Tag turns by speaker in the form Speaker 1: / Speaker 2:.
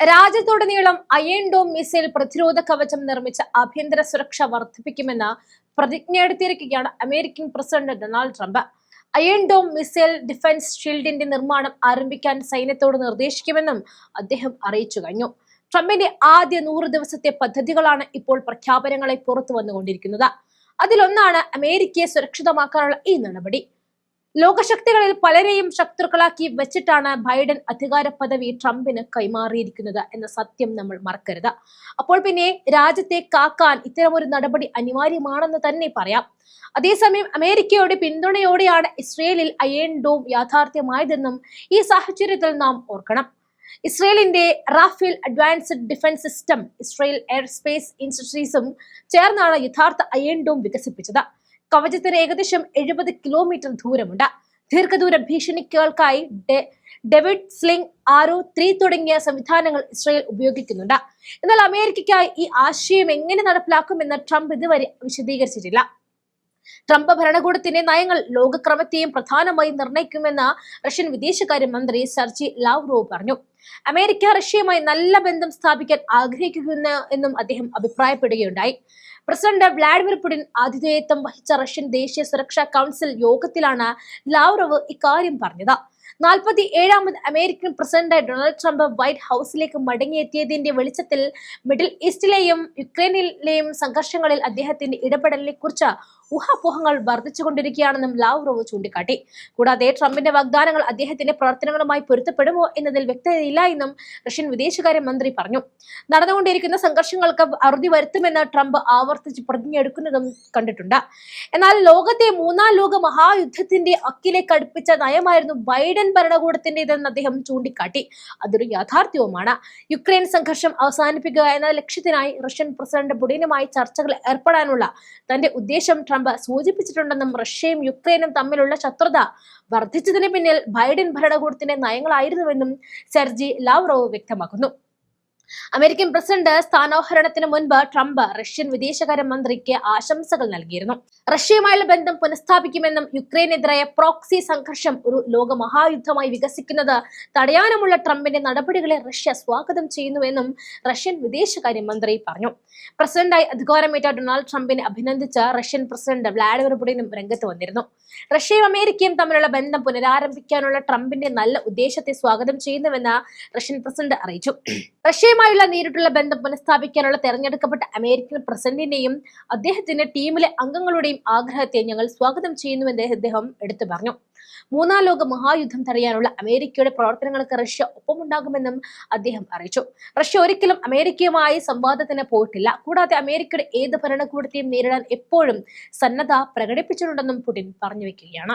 Speaker 1: രാജ്യത്തുടനീളം iron dome missile പ്രതിരോധ കവചം നിർമ്മിച്ച ആഭ്യന്തര സുരക്ഷ വർദ്ധിപ്പിക്കുമെന്ന് പ്രതിജ്ഞയെടുത്തിരിക്കുകയാണ് American president Donald Trump. Iron dome missile defence ഷീൽഡിന്റെ നിർമ്മാണം ആരംഭിക്കാൻ സൈന്യത്തോട് നിർദ്ദേശിക്കുമെന്നും അദ്ദേഹം അറിയിച്ചു കഴിഞ്ഞു. ട്രംപിന്റെ ആദ്യ നൂറ് ദിവസത്തെ പദ്ധതികളാണ് ഇപ്പോൾ പ്രഖ്യാപനങ്ങളെ പുറത്തു വന്നുകൊണ്ടിരിക്കുന്നത് അതിലൊന്നാണ് അമേരിക്കയെ സുരക്ഷിതമാക്കാനുള്ള ഈ നടപടി. ലോകശക്തികളിൽ പലരെയും ശത്രുക്കളാക്കി വെച്ചിട്ടാണ് ബൈഡൻ അധികാര പദവി ട്രംപിന് കൈമാറിയിരിക്കുന്നത് എന്ന സത്യം നമ്മൾ മറക്കരുത്. അപ്പോൾ പിന്നെ രാജ്യത്തെ കാക്കാൻ ഇത്തരമൊരു നടപടി അനിവാര്യമാണെന്ന് തന്നെ പറയാം. അതേസമയം അമേരിക്കയുടെ പിന്തുണയോടെയാണ് ഇസ്രയേലിൽ അയേൺ ഡോം യാഥാർത്ഥ്യമായതെന്നും ഈ സാഹചര്യത്തിൽ നാം ഓർക്കണം. ഇസ്രയേലിന്റെ Rafael advanced defence system Israel aerospace ഇൻസ്റ്റിറ്റ്യൂസും ചേർന്നാണ് യഥാർത്ഥ അയേൺ ഡോം വികസിപ്പിച്ചത്. കവചത്തിന് ഏകദേശം എഴുപത് കിലോമീറ്റർ ദൂരമുണ്ട്. ദീർഘദൂര ഭീഷണികൾക്കായി ഡെവിഡ് സ്ലിംഗ് ആരോ ത്രീ തുടങ്ങിയ സംവിധാനങ്ങൾ ഇസ്രായേൽ ഉപയോഗിക്കുന്നുണ്ട്. എന്നാൽ അമേരിക്കയ്ക്കായി ഈ ആശയം എങ്ങനെ നടപ്പിലാക്കുമെന്ന് ട്രംപ് ഇതുവരെ വിശദീകരിച്ചിട്ടില്ല. ട്രംപ് ഭരണകൂടത്തിന്റെ നയങ്ങൾ ലോകക്രമത്തെയും പ്രധാനമായും നിർണയിക്കുമെന്ന് റഷ്യൻ വിദേശകാര്യ മന്ത്രി സർജി ലാവ്റോ പറഞ്ഞു. അമേരിക്ക റഷ്യയുമായി നല്ല ബന്ധം സ്ഥാപിക്കാൻ ആഗ്രഹിക്കുന്നു എന്നും അദ്ദേഹം അഭിപ്രായപ്പെടുകയുണ്ടായി. പ്രസിഡന്റ് വ്ളാഡിമിർ പുടിൻ ആതിഥേയത്വം വഹിച്ച റഷ്യൻ ദേശീയ സുരക്ഷാ കൗൺസിൽ യോഗത്തിലാണ് ലാവ്റോവ് ഇക്കാര്യം പറഞ്ഞത്. നാൽപ്പത്തി ഏഴാമത് American president Donald Trump white ഹൗസിലേക്ക് മടങ്ങിയെത്തിയതിന്റെ വെളിച്ചത്തിൽ മിഡിൽ ഈസ്റ്റിലെയും യുക്രൈനിലെയും സംഘർഷങ്ങളിൽ അദ്ദേഹത്തിന്റെ ഇടപെടലിനെ കുറിച്ച് ഊഹാപോഹങ്ങൾ വർദ്ധിച്ചുകൊണ്ടിരിക്കുകയാണെന്നും ലാവ്റോവ് ചൂണ്ടിക്കാട്ടി. കൂടാതെ ട്രംപിന്റെ വാഗ്ദാനങ്ങൾ അദ്ദേഹത്തിന്റെ പ്രവർത്തനങ്ങളുമായി പൊരുത്തപ്പെടുമോ എന്നതിൽ വ്യക്തതയില്ല എന്നും റഷ്യൻ വിദേശകാര്യ മന്ത്രി പറഞ്ഞു. നടന്നുകൊണ്ടിരിക്കുന്ന സംഘർഷങ്ങൾക്ക് അറുതി വരുത്തുമെന്ന് ട്രംപ് ആവർത്തിച്ച് പ്രതിജ്ഞയെടുക്കുന്നതും കണ്ടിട്ടുണ്ട്. എന്നാൽ ലോകത്തെ മൂന്നാം ലോക മഹായുദ്ധത്തിന്റെ അക്കിലേക്ക് അടുപ്പിച്ച നയമായിരുന്നു ബൈഡൻ ഭരണകൂടത്തിന്റേതെന്ന് അദ്ദേഹം ചൂണ്ടിക്കാട്ടി. അതൊരു യാഥാർത്ഥ്യവുമാണ്. യുക്രൈൻ സംഘർഷം അവസാനിപ്പിക്കുക എന്ന ലക്ഷ്യത്തിനായി റഷ്യൻ പ്രസിഡന്റ് പുടിനുമായി ചർച്ചകൾ ഏർപ്പെടാനുള്ള തന്റെ ഉദ്ദേശം ട്രംപ് സൂചിപ്പിച്ചിട്ടുണ്ടെന്നും റഷ്യയും യുക്രൈനും തമ്മിലുള്ള ശത്രുത വർദ്ധിച്ചതിന് പിന്നിൽ ബൈഡൻ ഭരണകൂടത്തിന്റെ നയങ്ങളായിരുന്നുവെന്നും സെർജി ലാവ്റോവ് വ്യക്തമാക്കുന്നു. അമേരിക്കൻ പ്രസിഡന്റ് സ്ഥാനോഹരണത്തിന് മുൻപ് ട്രംപ് റഷ്യൻ വിദേശകാര്യ മന്ത്രിക്ക് ആശംസകൾ നൽകിയിരുന്നു. റഷ്യയുമായുള്ള ബന്ധം പുനഃസ്ഥാപിക്കുമെന്നും യുക്രൈനെതിരായ പ്രോക്സി സംഘർഷം ഒരു ലോകമഹായുദ്ധമായി വികസിക്കുന്നത് തടയാനുമുള്ള ട്രംപിന്റെ നടപടികളെ റഷ്യ സ്വാഗതം ചെയ്യുന്നുവെന്നും റഷ്യൻ വിദേശകാര്യ മന്ത്രി പറഞ്ഞു. പ്രസിഡന്റായി അധികാരമേറ്റ ഡൊണാൾഡ് ട്രംപിനെ അഭിനന്ദിച്ച റഷ്യൻ പ്രസിഡന്റ് വ്ളാഡിമിർ പുടിനും രംഗത്ത് വന്നിരുന്നു. റഷ്യയും അമേരിക്കയും തമ്മിലുള്ള ബന്ധം പുനരാരംഭിക്കാനുള്ള ട്രംപിന്റെ നല്ല ഉദ്ദേശത്തെ സ്വാഗതം ചെയ്യുന്നുവെന്ന് റഷ്യൻ പ്രസിഡന്റ് അറിയിച്ചു. റഷ്യയുമായുള്ള നേരിട്ടുള്ള ബന്ധം പുനഃസ്ഥാപിക്കാനുള്ള തെരഞ്ഞെടുക്കപ്പെട്ട അമേരിക്കൻ പ്രസിഡന്റിന്റെയും അദ്ദേഹത്തിന്റെ ടീമിലെ അംഗങ്ങളുടെയും ആഗ്രഹത്തെ ഞങ്ങൾ സ്വാഗതം ചെയ്യുന്നുവെന്ന് അദ്ദേഹം എടുത്തു പറഞ്ഞു. മൂന്നാം ലോക മഹായുദ്ധം തടയാനുള്ള അമേരിക്കയുടെ പ്രവർത്തനങ്ങൾക്ക് റഷ്യ ഒപ്പമുണ്ടാകുമെന്നും അദ്ദേഹം അറിയിച്ചു. റഷ്യ ഒരിക്കലും അമേരിക്കയുമായി സംവാദത്തിന് പോയിട്ടില്ല. കൂടാതെ അമേരിക്കയുടെ ഏത് ഭരണകൂടത്തെയും നേരിടാൻ എപ്പോഴും സന്നദ്ധ പ്രകടിപ്പിച്ചിട്ടുണ്ടെന്നും പുടിൻ പറഞ്ഞു വെക്കുകയാണ്.